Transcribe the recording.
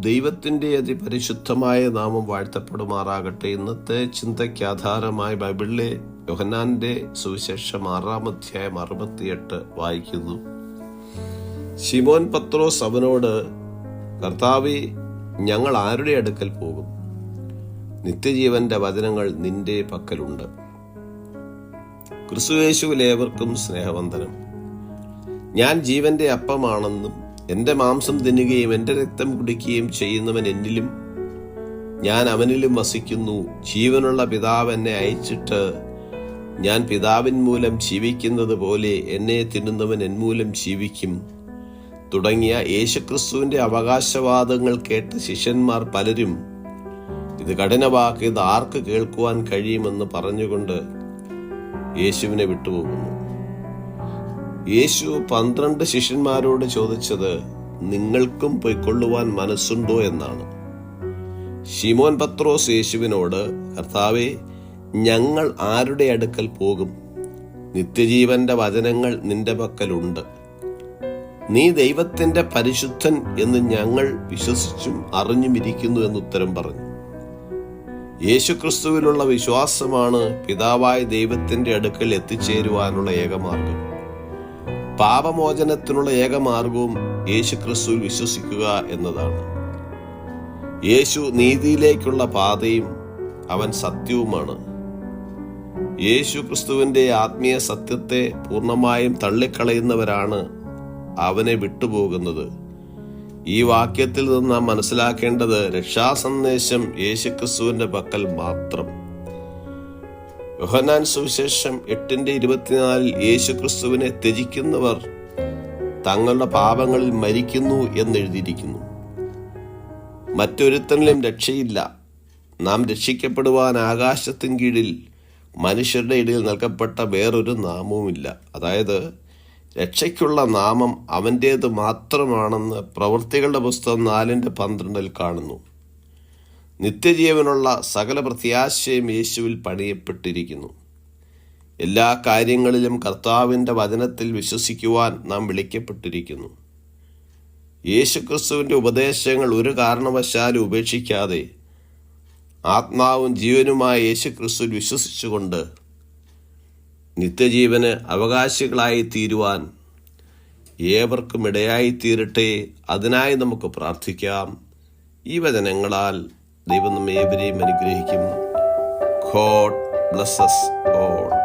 ദൈവത്തിന്റെ അതിപരിശുദ്ധമായ നാമം വാഴ്ത്തപ്പെടുമാറാകട്ടെ. ഇന്നത്തെ ചിന്തയ്ക്ക് ആധാരമായി ബൈബിളിലെ യോഹന്നാന്റെ സുവിശേഷം ആറാം അധ്യായം അറുപത്തിയെട്ട് വായിക്കുന്നു. ശിമോൻ പത്രോസ് അവനോട് കർത്താവി ഞങ്ങൾ ആരുടെ അടുക്കൽ പോകും? നിത്യജീവന്റെ വചനങ്ങൾ നിന്റെ പക്കലുണ്ട്. ക്രിസ്തുവേശുവിലേവർക്കും സ്നേഹവന്ദനം. ഞാൻ ജീവന്റെ അപ്പമാണെന്നും എന്റെ മാംസം തിന്നുകയും എന്റെ രക്തം കുടിക്കുകയും ചെയ്യുന്നവൻ എന്നിലും ഞാൻ അവനിലും വസിക്കുന്നു. ജീവനുള്ള പിതാവ് എന്നെ അയച്ചിട്ട് ഞാൻ പിതാവിൻ മൂലം ജീവിക്കുന്നത് പോലെ എന്നെ തിന്നുന്നവൻ എൻ മൂലം ജീവിക്കും. തുടങ്ങിയ യേശുക്രിസ്തുവിന്റെ അവകാശവാദങ്ങൾ കേട്ട് ശിഷ്യന്മാർ പലരും ഇത് കഠിനവാക്ക് ഇത് ആർക്ക് കേൾക്കുവാൻ കഴിയുമെന്ന് പറഞ്ഞുകൊണ്ട് യേശുവിനെ വിട്ടുപോകുന്നു. യേശു പന്ത്രണ്ട് ശിഷ്യന്മാരോട് ചോദിച്ചത് നിങ്ങൾക്കും പൊയ്ക്കൊള്ളുവാൻ മനസ്സുണ്ടോ? എന്നാണ്. ഷിമോൻ പത്രോസ് യേശുവിനോട് കർത്താവെ ഞങ്ങൾ ആരുടെ അടുക്കൽ പോകും? നിത്യജീവന്റെ വചനങ്ങൾ നിന്റെ പക്കലുണ്ട്. നീ ദൈവത്തിന്റെ പരിശുദ്ധൻ എന്ന് ഞങ്ങൾ വിശ്വസിച്ചും അറിഞ്ഞുമിരിക്കുന്നു എന്ന് ഉത്തരം പറഞ്ഞു. യേശുക്രിസ്തുവിലുള്ള വിശ്വാസമാണ് പിതാവായ ദൈവത്തിന്റെ അടുക്കൽ എത്തിച്ചേരുവാനുള്ള ഏകമാർഗം. പാപമോചനത്തിനുള്ള ഏക മാർഗവും യേശു ക്രിസ്തുവിൽ വിശ്വസിക്കുക എന്നതാണ്. യേശു നീതിയിലേക്കുള്ള പാതയും അവൻ സത്യവുമാണ്. യേശു ക്രിസ്തുവിന്റെ ആത്മീയ സത്യത്തെ പൂർണമായും തള്ളിക്കളയുന്നവരാണ് അവനെ വിട്ടുപോകുന്നത്. ഈ വാക്യത്തിൽ നിന്ന് നാം മനസ്സിലാക്കേണ്ടത് രക്ഷാസന്ദേശം യേശുക്രിസ്തുവിന്റെ പക്കൽ മാത്രം. യോഹനാൻ സുവിശേഷം എട്ടിന്റെ ഇരുപത്തിനാലിൽ യേശു ക്രിസ്തുവിനെ ത്യജിക്കുന്നവർ തങ്ങളുടെ പാപങ്ങളിൽ മരിക്കുന്നു എന്നെഴുതിയിരിക്കുന്നു. മറ്റൊരുത്തനിലും രക്ഷയില്ല. നാം രക്ഷിക്കപ്പെടുവാൻ ആകാശത്തിൻ കീഴിൽ മനുഷ്യരുടെ ഇടയിൽ നൽകപ്പെട്ട വേറൊരു നാമവുമില്ല. അതായത് രക്ഷയ്ക്കുള്ള നാമം അവന്റേത് മാത്രമാണെന്ന് പ്രവൃത്തികളുടെ പുസ്തകം നാലിന്റെ പന്ത്രണ്ടിൽ കാണുന്നു. നിത്യജീവനുള്ള സകല പ്രത്യാശയും യേശുവിൽ പണിയപ്പെട്ടിരിക്കുന്നു. എല്ലാ കാര്യങ്ങളിലും കർത്താവിന്റെ വചനത്തിൽ വിശ്വസിക്കുവാൻ നാം വിളിക്കപ്പെട്ടിരിക്കുന്നു. യേശുക്രിസ്തുവിന്റെ ഉപദേശങ്ങൾ ഒരു കാരണവശാലും ഉപേക്ഷിക്കാതെ ആത്മാവും ജീവനുമായ യേശുക്രിസ്തുവിൽ വിശ്വസിച്ചുകൊണ്ട് നിത്യജീവന് അവകാശികളായി തീരുവാൻ ഏവർക്കും ഇടയായി തീരട്ടെ അതിനായി നമുക്ക് പ്രാർത്ഥിക്കാം. ഈ വചനങ്ങളാൽ ദൈവം നമ്മെ ഏവരെയും അനുഗ്രഹിക്കും. God blesses all